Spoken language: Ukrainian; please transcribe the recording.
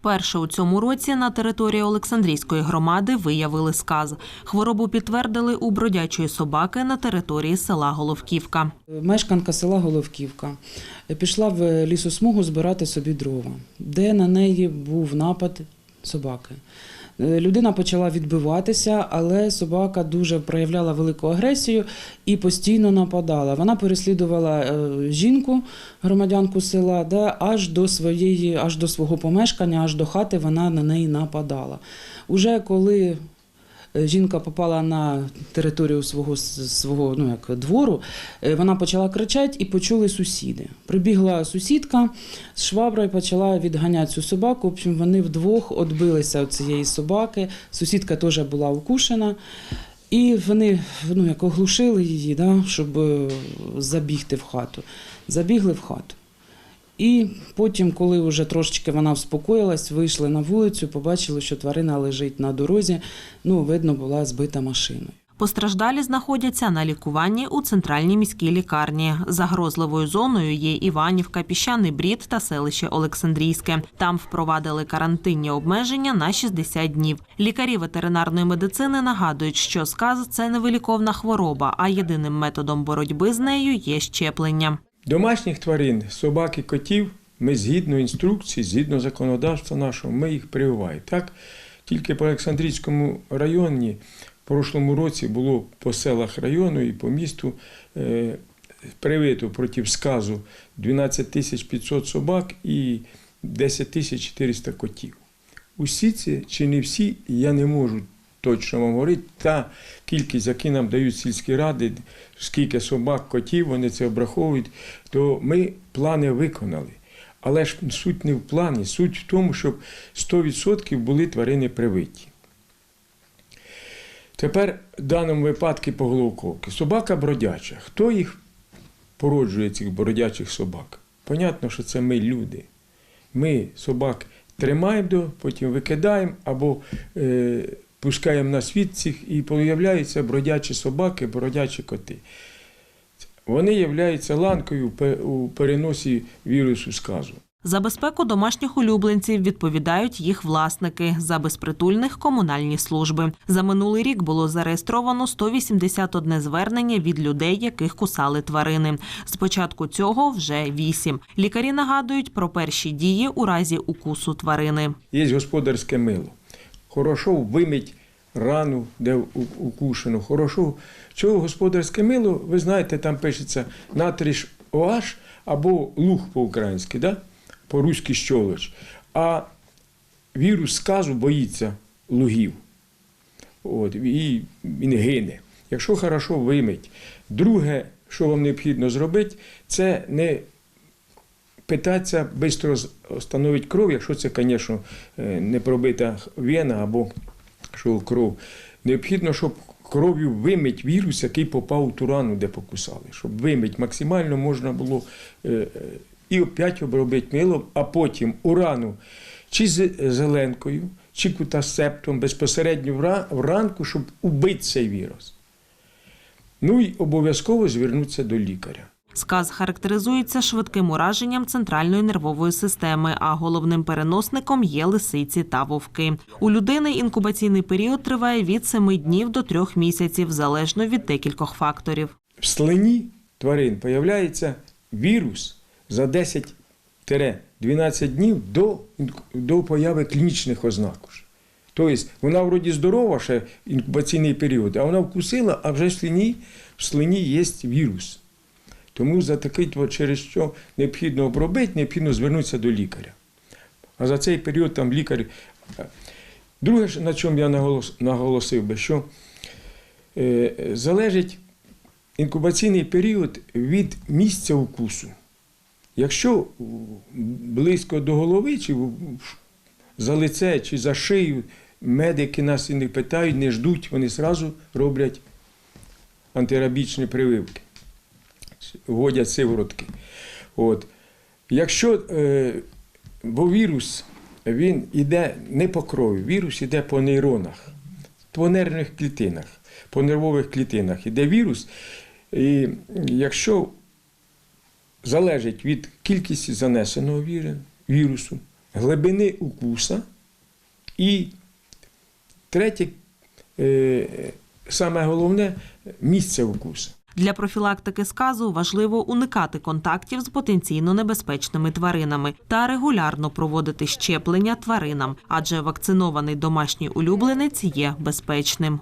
Перше у цьому році на території Олександрійської громади виявили сказ. Хворобу підтвердили у бродячої собаки на території села Головківка. Мешканка села Головківка пішла в лісосмугу збирати собі дрова, де на неї був напад собаки. Е, Людина почала відбиватися, але собака дуже проявляла велику агресію і постійно нападала. Вона переслідувала е, жінку, громадянку села, де аж до своєї, аж до свого помешкання, аж до хати вона на неї нападала. Уже коли жінка попала на територію свого, свого ну, як, двору, е, вона почала кричати і почули сусіди. Прибігла сусідка з шваброю, почала відганяти цю собаку. В общем, вони вдвох відбилися від цієї собаки. Сусідка теж була укушена. І вони ну, як оглушили її, да, щоб е, забігти в хату. Забігли в хату. І потім, коли вже трошечки вона вспокоїлась, вийшли на вулицю, побачили, що тварина лежить на дорозі. Ну, видно, була збита машиною. Постраждалі знаходяться на лікуванні у центральній міській лікарні. Загрозливою зоною є Іванівка, Піщаний Брід та селище Олександрійське. Там впровадили карантинні обмеження на 60 днів. Лікарі ветеринарної медицини нагадують, що сказ це невиліковна хвороба, а єдиним методом боротьби з нею є щеплення. Домашніх тварин, собак і котів, ми згідно інструкції, згідно законодавства нашого, ми їх прививаємо. Так, тільки по Олександрійському районі в прошлому році було по селах району і по місту е, привито проти сказу 12 тисяч 500 собак і 10 тисяч 400 котів. Усі ці, чи не всі, я не можу точно вам говорити. Та кількість, яку нам дають сільські ради, скільки собак, котів, вони це обраховують, то ми плани виконали. Але ж суть не в плані, суть в тому, щоб 100% були тварини привиті. Тепер в даному випадку по головковки. Собака бродяча. Хто їх породжує, цих бродячих собак? Понятно, що це ми люди. Ми собак тримаємо, потім викидаємо або е, пускаємо на світ цих і появляються бродячі собаки, бродячі коти. Вони являються ланкою у переносі вірусу сказу. За безпеку домашніх улюбленців відповідають їх власники, за безпритульних комунальні служби. За минулий рік було зареєстровано 181 звернення від людей, яких кусали тварини. З початку цього вже вісім. Лікарі нагадують про перші дії у разі укусу тварини. Є господарське мило. Хорошо вимить рану, де укушено. Хорошо. Чого господарське мило, ви знаєте, там пишеться натріж OH або луг по-українськи, да? по-руськи щолоч. А вірус сказу боїться лугів. От, і він гине. Якщо хорошо вимить. Друге, що вам необхідно зробити, це не питатися швидко встановити кров, якщо це, звісно, е, не пробита вена або що кров. Необхідно, щоб кров'ю вимить вірус, який попав у ту рану, де покусали. Щоб вимить максимально можна було е, е, і опять обробити милом, а потім у рану чи з зеленкою, чи кутасептом безпосередньо в ранку, щоб убити цей вірус. Ну і обов'язково звернутися до лікаря. Сказ характеризується швидким ураженням центральної нервової системи, а головним переносником є лисиці та вовки. У людини інкубаційний період триває від 7 днів до 3 місяців, залежно від декількох факторів. в слині тварин появляється вірус за 10-12 днів до, до появи клінічних ознак. Тобто вона вроді здорова ще інкубаційний період, а вона вкусила, а вже в слині, в слині є вірус. Тому за такий через що необхідно обробити, необхідно звернутися до лікаря. А за цей період там лікар. Друге, на чому я наголос- наголосив би, що е, залежить інкубаційний період від місця укусу. Якщо близько до голови, чи за лице, чи за шию, медики нас і не питають, не ждуть, вони одразу роблять антирабічні прививки, вводять сиворотки. От. Якщо е, бо вірус він іде не по крові, вірус іде по нейронах, по нервних клітинах, по нервових клітинах іде вірус. І якщо залежить від кількості занесеного вірусу, глибини укуса. І третє, е, саме головне місце укуса. Для профілактики сказу важливо уникати контактів з потенційно небезпечними тваринами та регулярно проводити щеплення тваринам, адже вакцинований домашній улюбленець є безпечним.